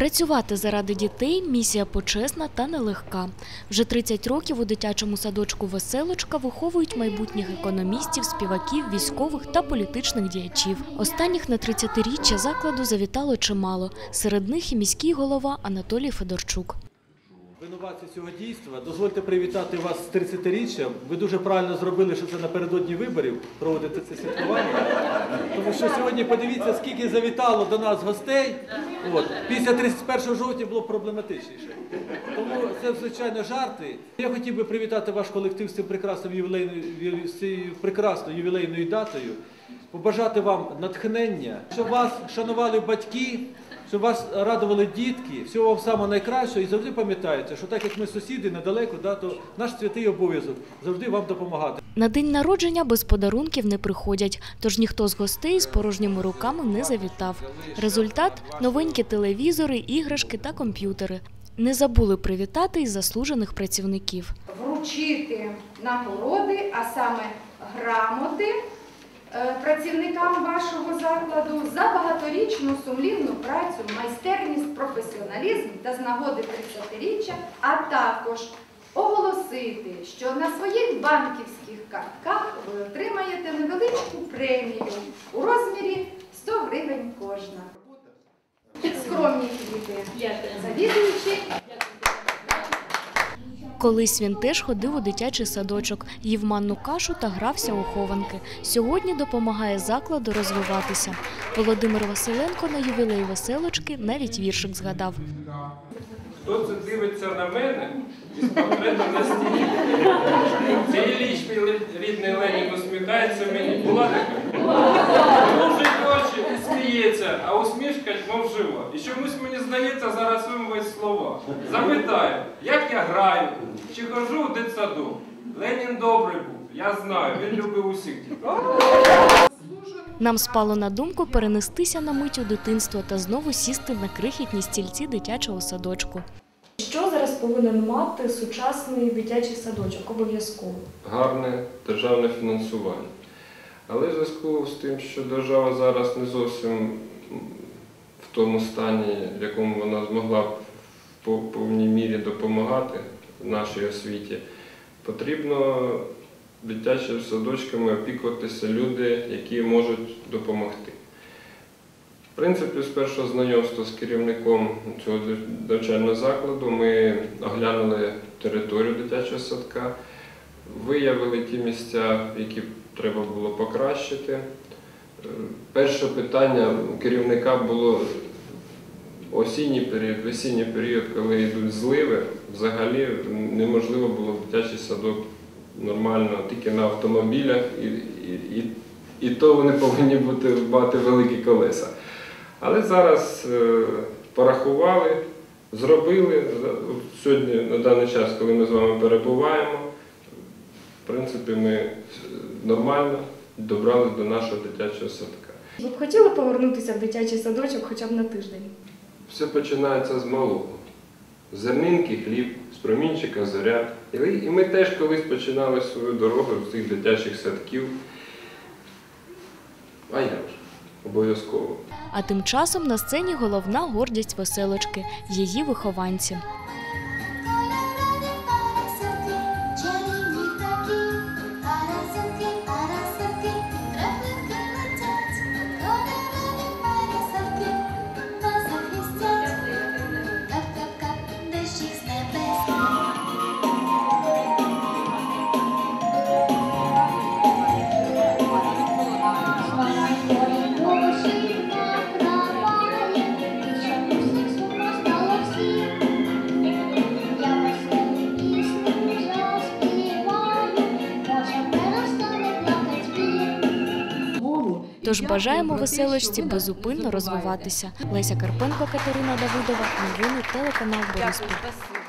Працювати заради дітей місія почесна та нелегка. Вже 30 років у дитячому садочку Веселочка виховують майбутніх економістів, співаків, військових та політичних діячів. Останніх на 30-річчя закладу завітало чимало. Серед них і міський голова Анатолій Федорчук. Винуватці цього дійства, дозвольте привітати вас з 30-річчям. Ви дуже правильно зробили, що це напередодні виборів проводити це святкування. Що сьогодні подивіться, скільки завітало до нас гостей. От. Після 31 жовтня було проблематичніше. Тому це, звичайно, жарти. Я хотів би привітати ваш колектив з цим прекрасним ювілейною, з цією прекрасною ювілейною датою. Побажати вам натхнення, щоб вас шанували батьки, щоб вас радували дітки, всього вам самого найкращого і завжди пам'ятайте, що так як ми сусіди недалеко, да, то наш святий обов'язок завжди вам допомагати. На день народження без подарунків не приходять, тож ніхто з гостей з порожніми руками не завітав. Результат новенькі телевізори, іграшки та комп'ютери. Не забули привітати й заслужених працівників. вручити нагороди, а саме грамоти е, працівникам вашого закладу за багаторічну сумлінну працю, майстерність, професіоналізм та з нагоди 30-річчя, а також оголосити, що на своїх банківських картках ви отримаєте невеличку премію у розмірі 100 гривень кожна. Скромні квіти. Завідуючи Колись він теж ходив у дитячий садочок, їв манну кашу та грався у хованки. Сьогодні допомагає закладу розвиватися. Володимир Василенко на ювілей веселочки навіть віршик згадав. Хто це дивиться на мене із портретом на стіні? Цей ліч мій рідний Ленін усміхається мені. Була така? Мружить очі і сміється, а усмішка мов жива. І чомусь мені здається, зараз вимовить слова. Запитаю, як я граю, чи хожу в дитсадок? Ленін добрий був, я знаю, він любив усіх дітей. Нам спало на думку перенестися на мить у дитинство та знову сісти на крихітні стільці дитячого садочку. Що зараз повинен мати сучасний дитячий садочок обов'язково? гарне державне фінансування. Але в зв'язку з тим, що держава зараз не зовсім в тому стані, в якому вона змогла б по повній мірі допомагати нашій освіті, потрібно дитячими садочками опікуватися люди, які можуть допомогти. В принципі, з першого знайомства з керівником цього навчального закладу ми оглянули територію дитячого садка, виявили ті місця, які треба було покращити. Перше питання керівника було осінній період, весінній період, коли йдуть зливи, взагалі неможливо було дитячий садок нормально тільки на автомобілях, і, і, і, і то вони повинні бути мати великі колеса. Але зараз е, порахували, зробили. Сьогодні, на даний час, коли ми з вами перебуваємо, в принципі, ми е, нормально добрались до нашого дитячого садка. Ви б хотіли повернутися в дитячий садочок хоча б на тиждень? Все починається з малого. Зернинки, хліб, з промінчика зоря. І ми теж колись починали свою дорогу з цих дитячих садків. А як вже Обов'язково. А тим часом на сцені головна гордість веселочки її вихованці. Тож бажаємо веселочці безупинно розвиватися. Леся Карпенко, Катерина Давидова. Новини телеканал Бориспіль.